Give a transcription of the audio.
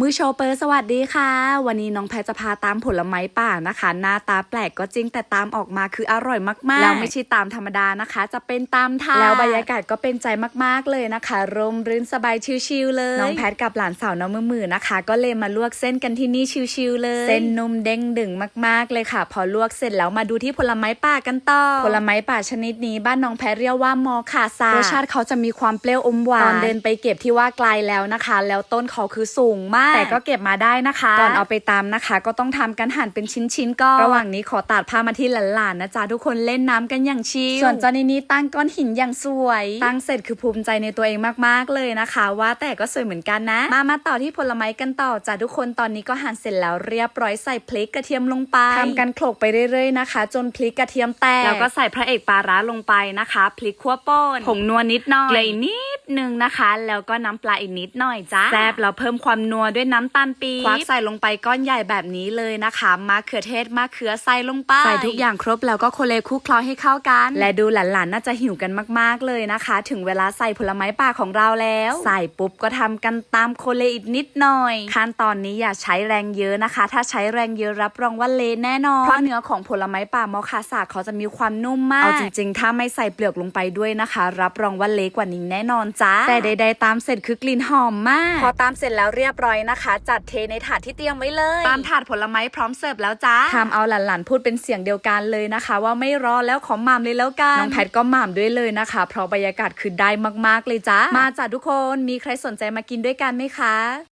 มือโชเปอร์สวัสดีค่ะ วันนี้น้องแพรจะพาตามผลไม้ป่านะคะ หน้าตาแปลกก็จริงแต่ตามออกมาคืออร่อยมากๆแล้วไม่ใช่ตามธรรมดานะคะ จะเป็นตามทางแล้วบรรยากาศก็เป็นใจมากๆเลยนะคะร่มรื่นสบายชิลๆเลยน้องแพทกับหลานสาวน้องมือมือนะคะ ก็เลยมาลวกเส้นกันที่นี่ชิลๆเลย เส้นนุ่มเด้งดึงมากๆเลยค่ะ พอลวกเสร็จแล้วมาดูที่ผลไม้ป่ากันต่อผลไม้ป่าชนิดนี้บ้านน้องแพทเรียกว่ามอคาซารสชาติเขาจะมีความเปรี้ยวอมหวานตอนเดินไปเก็บที่ว่าไกลแล้วนะคะ แล้วต้นเขาคือสูงมากแต่ก็เก็บมาได้นะคะ ก่อนเอาไปตามนะคะ ก็ต้องทำกันหั่นเป็นชิ้นๆก่อนระหว่างนี้ขอตัดภาพมาที่หลานๆนะจ๊ะทุกคนเล่นน้ำกันอย่างชิลส่วนจอนี่นี่ตั้งก้อนหินอย่างสวย ตั้งเสร็จคือภูมิใจในตัวเองมากๆเลยนะคะ ว่าแต่ก็สวยเหมือนกันนะ มามาต่อที่ผลไม้กันต่อจ้ะทุกคนตอนนี้ก็หั่นเสร็จแล้วเรียบร้อยใส่พริกกระเทียมลงไปทำกันโขลกไปเรื่อยๆนะคะ จนพริกกระเทียมแตกแล้วก็ใส่พระเอกปลาร้าลงไปนะคะพริกขั่วป่นผงนัวนิดหน่อยเกลืออีกนิด นึงนะคะ แล้วก็น้ำปลาอีกนิดหน่อยจ้าแซ่บแล้วเพิ่มความนัวด้วยน้ำตาลปี๊บควักใส่ลงไปก้อนใหญ่แบบนี้เลยนะคะมะเขือเทศมะเขือใส่ลงไปใส่ทุกอย่างครบแล้วก็โคเลคลุกเคล้าให้เข้ากัน และดูหลานๆน่าจะหิวกันมากๆเลยนะคะ ถึงเวลาใส่ผลไม้ป่าของเราแล้ว ใส่ปุ๊บก็ทำกันตามโคเลอีกนิดหน่อย ขั้นตอนนี้อย่าใช้แรงเยอะนะคะ ถ้าใช้แรงเยอะรับรองว่าเละแน่นอนเพราะเนื้อของผลไม้ป่ามอคาสาเขาจะมีความนุ่มมากเอาจริงๆ ถ้าไม่ใส่เปลือกลงไปด้วยนะคะ รับรองว่าเละกว่านี้แน่นอนจ้า แต่ใดๆตามเสร็จคือกลิ่นหอมมาก พอตามเสร็จแล้วเรียบร้อยนะคะ จัดเทในถาดที่เตรียมไว้เลย ตามถาดผลไม้พร้อมเสิร์ฟแล้วจ้าทำเอาหลานๆพูดเป็นเสียงเดียวกันเลยนะคะ ว่าไม่รอแล้วขอหม่ำเลยแล้วกันน้องแพทก็หม่ำด้วยเลยนะคะ เพราะบรรยากาศคือได้มากๆเลยจ้ามาจ้ะทุกคนมีใครสนใจมากินด้วยกันไหมคะ